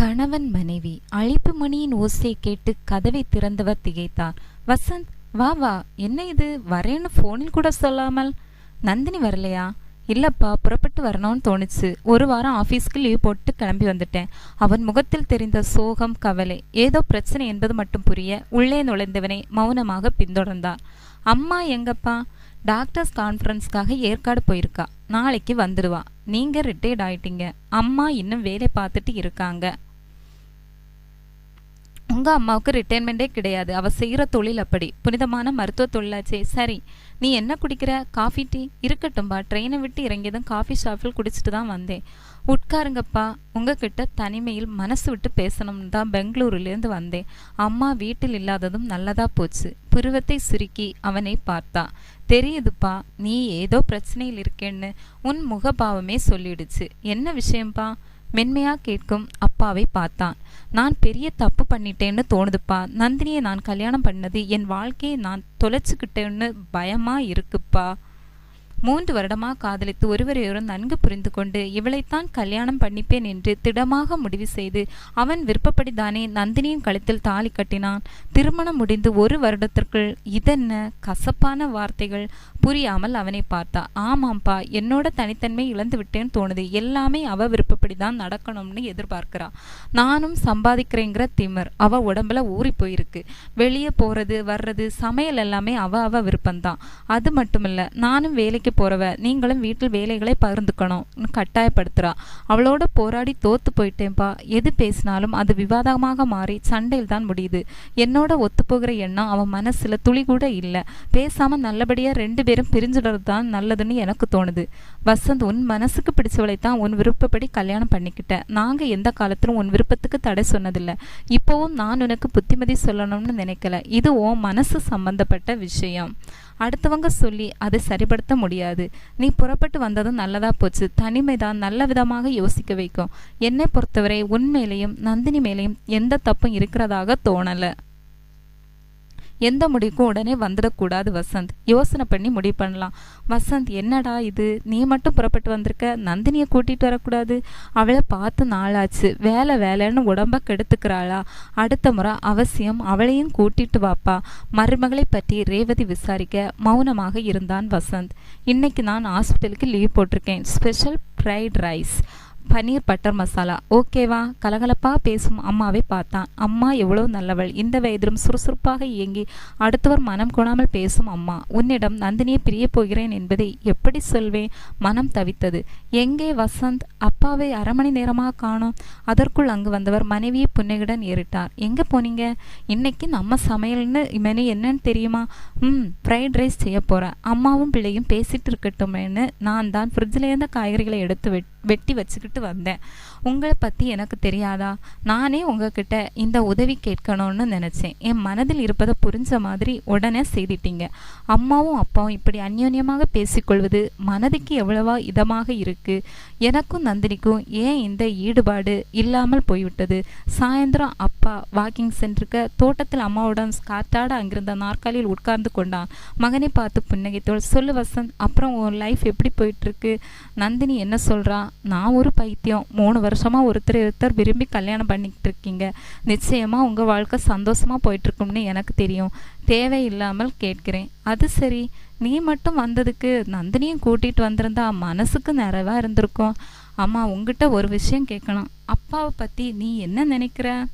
கணவன் மனைவி அழைப்பு மணியின் ஓசையை கேட்டு கதவை திறந்தவர் திகைத்தார். வசந்த் வா வா என்ன இது? வரேன்னு ஃபோனில் கூட சொல்லாமல். நந்தினி வரலையா? இல்லப்பா புறப்பட்டு வரணும்னு தோணுச்சு. ஒரு வாரம் ஆஃபீஸ்க்கு லீவ் போட்டு கிளம்பி வந்துட்டேன். அவன் முகத்தில் தெரிந்த சோகம் கவலை ஏதோ பிரச்சனை என்பது மட்டும் புரிய உள்ளே நுழைந்தவனை மௌனமாக பின்தொடர்ந்தார். அம்மா எங்கப்பா? டாக்டர்ஸ் கான்ஃபரன்ஸ்க்காக ஏற்காடு போயிருக்கா. நாளைக்கு வந்துடுவா நீங்க ரிட்டையர்ட் ஆயிட்டீங்க. அம்மா இன்னும் வேலை பார்த்துட்டு இருக்காங்க. உங்க அம்மாவுக்கு ரிட்டைர்மெண்ட்டே கிடையாது. அவ செய்யற தொழில் அப்படி. புனிதமான மருத்துவ தொழிலாச்சே. சரி நீ என்ன குடிக்கிற? காஃபி டீ இருக்கட்டும்பா. ட்ரெயினை விட்டு இறங்கியதும் காஃபி ஷாப்பில் குடிச்சிட்டு தான் வந்தேன். உட்காருங்கப்பா. உங்ககிட்ட தனிமையில் மனசு விட்டு பேசணும்னு தான் பெங்களூருலேருந்து வந்தேன். அம்மா வீட்டில் இல்லாததும் நல்லதா போச்சு. புருவத்தை சுருக்கி அவனை பார்த்தா. தெரியுதுப்பா நீ ஏதோ பிரச்சனையில் இருக்கேன்னு உன் முகபாவமே சொல்லிடுச்சு. என்ன விஷயம்ப்பா மென்மையா கேட்கும் அப்பாவை பார்த்தான். நான் பெரிய தப்பு பண்ணிட்டேன்னு தோணுதுப்பா. நந்தினியை நான் கல்யாணம் பண்ணது என் வாழ்க்கையை நான் தொலைச்சுக்கிட்டேன்னு பயமா இருக்குப்பா. மூன்று வருடமாக காதலித்து ஒருவரையொரு நன்கு புரிந்து கொண்டு இவளைத்தான் கல்யாணம் பண்ணிப்பேன் என்று திடமாக முடிவு செய்து அவன் விருப்பப்படி தானே நந்தினியின் கழுத்தில் தாலி கட்டினான். திருமணம் முடிந்து ஒரு வருடத்திற்குள் இதென்ன கசப்பான வார்த்தைகள் புரியாமல் அவனை பார்த்தா. ஆமாம்ப்பா என்னோட தனித்தன்மை இழந்து விட்டேன்னு தோணுது. எல்லாமே அவ விருப்பப்படி தான் நடக்கணும்னு எதிர்பார்க்கிறா. நானும் சம்பாதிக்கிறேங்கிற திமர். அவ உடம்புல ஊறி போயிருக்கு. வெளியே போறது வர்றது சமையல் எல்லாமே அவ அவ விருப்பம்தான். அது மட்டுமில்ல நானும் வேலைக்கு போறவ நீங்களும் வீட்டில் வேலைகளை பகிர்ந்துக்கணும். கட்டாயப்படுத்துறா. அவளோட போராடி தோத்து போயிட்டேன்பா. எது பேசினாலும் அது விவாதமாக மாறி சண்டையில் தான் முடியுது. என்னோட ஒத்துப்போகிற எண்ணம் அவன் மனசுல துளி கூட இல்லை. பேசாம நல்லபடியா ரெண்டு பேரும் பிரிஞ்சுடுறது தான் நல்லதுன்னு எனக்கு தோணுது. வசந்த் உன் மனசுக்கு பிடிச்சவளை தான் உன் விருப்பப்படி கல்யாணம் பண்ணிக்கிட்டேன் நாங்க எந்த காலத்திலும் உன் விருப்பத்துக்கு தடை சொன்னதில்லை. இப்போவும் நான் உனக்கு புத்திமதி சொல்லணும்னு நினைக்கல. இது உன் மனசு சம்பந்தப்பட்ட விஷயம். அடுத்தவங்க சொல்லி அதை சரிப்படுத்த முடியாது. நீ புறப்பட்டு வந்ததும் நல்லதா போச்சு. தனிமை தான் நல்ல விதமாக யோசிக்க வைக்கும். என்னை பொறுத்தவரை உன் மேலேயும் நந்தினி மேலேயும் எந்த தப்பும் இருக்கிறதாக தோணலை. எந்த முடிவுக்கும் உடனே வந்துடக்கூடாது வசந்த். யோசனை பண்ணி முடிவு பண்ணலாம். வசந்த் என்னடா இது? நீ மட்டும் புறப்பட்டு வந்திருக்க. நந்தினியை கூட்டிகிட்டு வரக்கூடாது. அவளை பார்த்து நாளாச்சு. வேலை வேலைன்னு உடம்ப கெடுத்துக்கிறாளா? அடுத்த முறை அவசியம் அவளையும் கூட்டிட்டு வாப்பா. மருமகளை பற்றி ரேவதி விசாரிக்க மௌனமாக இருந்தான் வசந்த். இன்னைக்கு நான் ஹாஸ்பிட்டலுக்கு லீவ் போட்டிருக்கேன். Special fried rice. Paneer butter masala. ஓகேவா? கலகலப்பாக பேசும் அம்மாவை பார்த்தான். அம்மா எவ்வளவு நல்லவள். இந்த வயதிலும் சுறுசுறுப்பாக இயங்கி அடுத்தவர் மனம் கொணாமல் பேசும் அம்மா. உன்னிடம் நந்தினியை பிரிய போகிறேன் என்பதை எப்படி சொல்வேன்? மனம் தவித்தது. எங்கே வசந்த்? அப்பாவை அரை மணி நேரமாக காணோம். அதற்குள் அங்கு வந்தவர் மனைவியை புன்னையுடன் ஏறிட்டார். எங்கே போனீங்க? இன்னைக்கு நம்ம சமையல்னு மெனு என்னன்னு தெரியுமா? ம் ஃப்ரைட் ரைஸ் செய்ய போகிறேன் அம்மாவும் பிள்ளையும் பேசிட்டு இருக்கட்டுமேன்னு நான் தான் ஃப்ரிட்ஜில் இருந்த காய்கறிகளை எடுத்து விட்டு வெட்டி வச்சுக்கிட்டு வந்தேன். உங்களை பற்றி எனக்கு தெரியாதா? நானே உங்ககிட்ட இந்த உதவி கேட்கணும்னு நினச்சேன். என் மனதில் இருப்பதை புரிஞ்ச மாதிரி உடனே செய்திட்டீங்க. அம்மாவும் அப்பாவும் இப்படி அந்யோன்யமாக பேசிக்கொள்வது மனதுக்கு எவ்வளவா இதமாக இருக்குது எனக்கும் நந்தினிக்கும் ஏன் இந்த ஈடுபாடு இல்லாமல் போய்விட்டது? சாயந்தரம் அப்பா வாக்கிங் சென்றிருக்க தோட்டத்தில் அம்மாவுடன் காற்றாட அங்கிருந்த நாற்காலியில் உட்கார்ந்து கொண்டான். மகனை பார்த்து புன்னகைத்தோள் சொல்லு வசந்த் அப்புறம் உன் லைஃப் எப்படி போயிட்டுருக்கு? நந்தினி என்ன சொல்கிறா நான் ஒரு பைத்தியம் மூணு ஒருத்தர் ஒருத்தர் விரும்பி கல்யாணம் பண்ணிக்கிட்டு இருக்கீங்க நிச்சயமாக உங்கள் வாழ்க்கை சந்தோஷமாக போயிட்டுருக்கும்னு எனக்கு தெரியும். தேவையில்லாமல் கேட்கிறேன். அது சரி. நீ மட்டும் வந்ததுக்கு நந்தினியும் கூட்டிகிட்டு வந்திருந்தா மனசுக்கு நிறைவாக இருந்திருக்கும். அம்மா உங்ககிட்ட ஒரு விஷயம் கேட்கணும். அப்பாவை பற்றி நீ என்ன நினைக்கிற?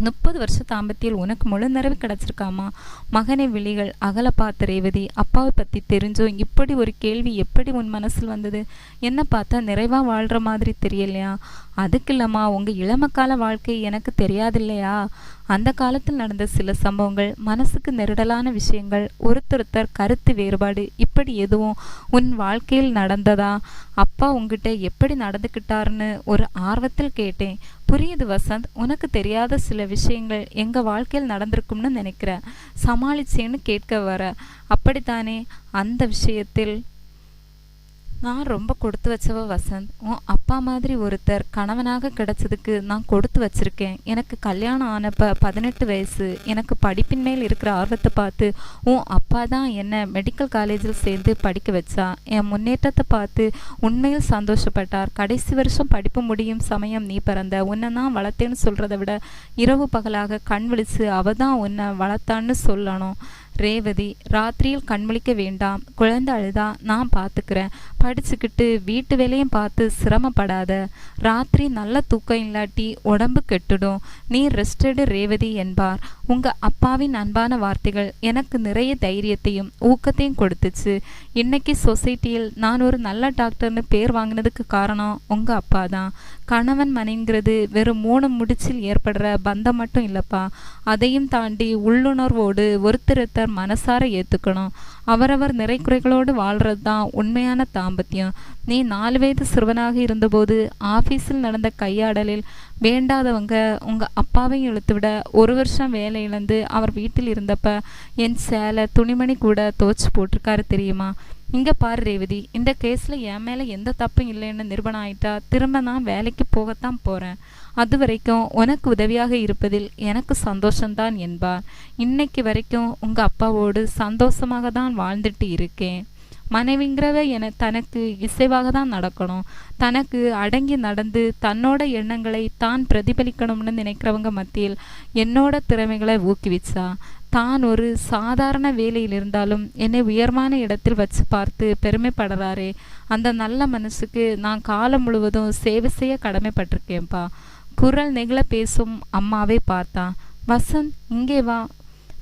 முப்பது வருஷ தாம்பத்தியில் உனக்கு முழு நிறைவு கிடச்சிருக்காமா? மகனை விழிகள் அகல பார்த்த ரேவதி அப்பாவை பற்றி தெரிஞ்சும் இப்படி ஒரு கேள்வி எப்படி உன் மனசில் வந்தது? என்ன பார்த்தா நிறைவாக வாழ்கிற மாதிரி தெரியலையா? அதுக்கு இல்லம்மா உங்கள் இளமக்கால வாழ்க்கை எனக்கு தெரியாது இல்லையா அந்த காலத்தில் நடந்த சில சம்பவங்கள் மனசுக்கு நெருடலான விஷயங்கள் ஒருத்தருத்தர் கருத்து வேறுபாடு இப்படி எதுவும் உன் வாழ்க்கையில் நடந்ததா? அப்பா உங்ககிட்ட எப்படி நடந்துக்கிட்டாருன்னு ஒரு ஆர்வத்தில் கேட்டேன். புரியுது வசந்த். உனக்கு தெரியாத சில விஷயங்கள் எங்க வாழ்க்கையில் நடந்திருக்கும்னு நினைக்கிறேன் சமாளிச்சேன்னு கேட்க வர. அப்படித்தானே? அந்த விஷயத்தில் நான் ரொம்ப கொடுத்து வச்சவ வசந்த் உன் அப்பா மாதிரி ஒருத்தர் கணவனாக கிடைச்சதுக்கு நான் கொடுத்து வச்சிருக்கேன். எனக்கு கல்யாணம் ஆனப்ப பதினெட்டு வயசு. எனக்கு படிப்பின் மேல் இருக்கிற ஆர்வத்தை பார்த்து உன் அப்பா தான் என்னை மெடிக்கல் காலேஜில் சேர்ந்து படிக்க வச்சா. என் முன்னேற்றத்தை பார்த்து உண்மையில் சந்தோஷப்பட்டார். கடைசி வருஷம் படிப்பு முடியும் சமயம் நீ பிறந்த உன்னை நான் வளர்த்தேன்னு சொல்கிறத விட இரவு பகலாக கண் விழிச்சு அவ தான் உன்னை வளர்த்தான்னு சொல்லணும். ரேவதி ராத்திரியில் கண்முழிக்க வேண்டாம். குழந்தை அழுதா நான் பார்த்துக்கிறேன் படிச்சுக்கிட்டு வீட்டு வேலையும் பார்த்து சிரமப்படாத. ராத்திரி நல்ல தூக்கம் இல்லாட்டி உடம்பு கெட்டுடும். நீ ரெஸ்டடு ரேவதி என்பார். உங்க அப்பாவின் அன்பான வார்த்தைகள் எனக்கு நிறைய தைரியத்தையும் ஊக்கத்தையும் கொடுத்துச்சு. இன்னைக்கு சொசைட்டியில் நான் ஒரு நல்ல டாக்டர்னு பேர் வாங்கினதுக்கு காரணம் உங்க அப்பா தான். கணவன் மனைங்கிறது வெறும் மூணு முடிச்சில் ஏற்படுற பந்தம் மட்டும் இல்லப்பா. அதையும் தாண்டி உள்ளுணர்வோடு ஒருத்தர் மனசார ஏத்துக்கணும். அவரவர் நிறைக்குறைகளோடு வாழ்றது தான் உண்மையான தாம்பத்தியம். நீ நாலு வயது சிறுவனாக இருந்தபோது ஆஃபீஸில் நடந்த கையாடலில் வேண்டாதவங்க உங்க அப்பாவையும் இழுத்து விட ஒரு வருஷம் வேலை இழந்து அவர் வீட்டில் இருந்தப்ப என் சேலை துணிமணி கூட துவச்சி போட்டிருக்காரு தெரியுமா? இங்கே பாரு ரேவதி இந்த கேஸில் என் மேலே எந்த தப்பும் இல்லைன்னு நிரூபணம் ஆயிட்டா திரும்ப நான் வேலைக்கு போகத்தான் போகிறேன் அது வரைக்கும் உனக்கு உதவியாக இருப்பதில் எனக்கு சந்தோஷம்தான் என்பார். இன்னைக்கு வரைக்கும் உங்க அப்பாவோடு சந்தோஷமாக தான் வாழ்ந்துட்டு இருக்கேன். மனைவிங்கிறவ என தனக்கு இசைவாக தான் நடக்கணும். தனக்கு அடங்கி நடந்து தன்னோட எண்ணங்களை தான் பிரதிபலிக்கணும்னு நினைக்கிறவங்க மத்தியில் என்னோட திறமைகளை ஊக்குவிச்சா. தான் ஒரு சாதாரண வேலையில் இருந்தாலும் என்னை உயர்மான இடத்தில் வச்சு பார்த்து பெருமைப்படுறாரே. அந்த நல்ல மனசுக்கு நான் காலம் முழுவதும் சேவை செய்ய கடமைப்பட்டிருக்கேன்ப்பா. குரல் நெகிழ பேசும் அம்மாவே பார்த்தான் வசந்த் இங்கே வா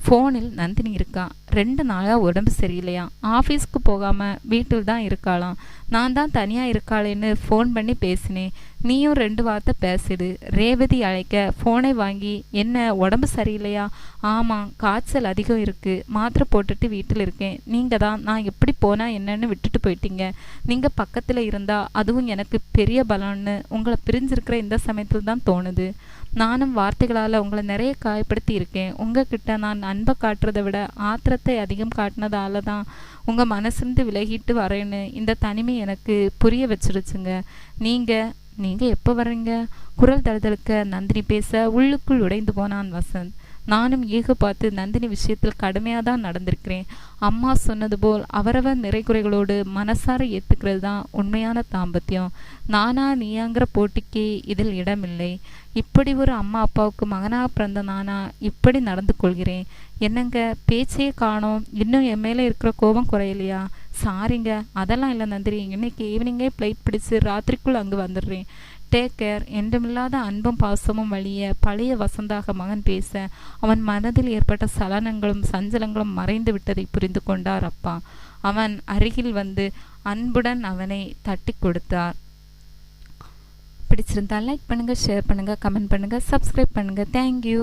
ஃபோனில் நந்தினி இருக்கா? ரெண்டு நாளாக உடம்பு சரியில்லையா? ஆஃபீஸ்க்கு போகாமல் வீட்டில் தான் இருக்காளாம். நான் தான் தனியாக இருக்காளேன்னு ஃபோன் பண்ணி பேசினேன் நீயும் ரெண்டு வார்த்தை பேசிடு. ரேவதி அழைக்க ஃபோனை வாங்கி என்ன உடம்பு சரியில்லையா? ஆமாம் காய்ச்சல் அதிகம் இருக்குது மாத்திரை போட்டுட்டு வீட்டில் இருக்கேன். நீங்கள் தான் நான் எப்படி போனால் என்னன்னு விட்டுட்டு போயிட்டீங்க. நீங்கள் பக்கத்தில் இருந்தால் அதுவும் எனக்கு பெரிய பலம்னு உங்களை பிரிஞ்சிருக்கிற இந்த சமயத்தில் தான் தோணுது. நானும் வார்த்தைகளால் உங்களை நிறைய காயப்படுத்தி இருக்கேன் உங்ககிட்ட நான் அன்பை காட்டுறதை விட ஆத்திரத்தை அதிகம் காட்டினதால தான் உங்கள் மனசுலேருந்து விலகிட்டு வரேன்னு இந்த தனிமை எனக்கு புரிய வச்சிருச்சுங்க. நீங்கள் நீங்கள் எப்போ வர்றீங்க? குரல் தழுதழுக்க நந்தினி பேச உள்ளுக்குள் உடைந்து போனான் வசந்த். நானும் ஏக பார்த்து நந்தினி விஷயத்தில் கடுமையாக தான் நடந்திருக்கிறேன். அம்மா சொன்னது போல் அவரவர் நிறைகுறைகளோடு மனசார ஏற்றுக்கிறது தான் உண்மையான தாம்பத்தியம். நானா நீயாங்கிற போட்டிக்கு இதில் இடமில்லை. இப்படி ஒரு அம்மா அப்பாவுக்கு மகனாக பிறந்த நானா இப்படி நடந்து கொள்கிறேன். என்னங்க பேச்சையே காணோம். இன்னும் என் மேலே இருக்கிற கோபம் குறையலையா? சாரிங்க அதெல்லாம் இல்லை நந்திரி இன்னைக்கு ஈவினிங்கே ஃப்ளைட் பிடிச்சி ராத்திரிக்குள் அங்கே வந்துடுறேன். டேக் கேர் என்றுமில்லாத அன்பும் பாசமும் வழிய பழைய வசந்தாக மகன் பேச அவன் மனதில் ஏற்பட்ட சலனங்களும் சஞ்சலங்களும் மறைந்து விட்டதை புரிந்து கொண்டார் அப்பா. அவன் அருகில் வந்து அன்புடன் அவனை தட்டி கொடுத்தார். பிடிச்சிருந்தா லைக் பண்ணுங்கள் ஷேர் பண்ணுங்கள் கமெண்ட் பண்ணுங்கள் சப்ஸ்கிரைப் பண்ணுங்கள் தேங்க்யூ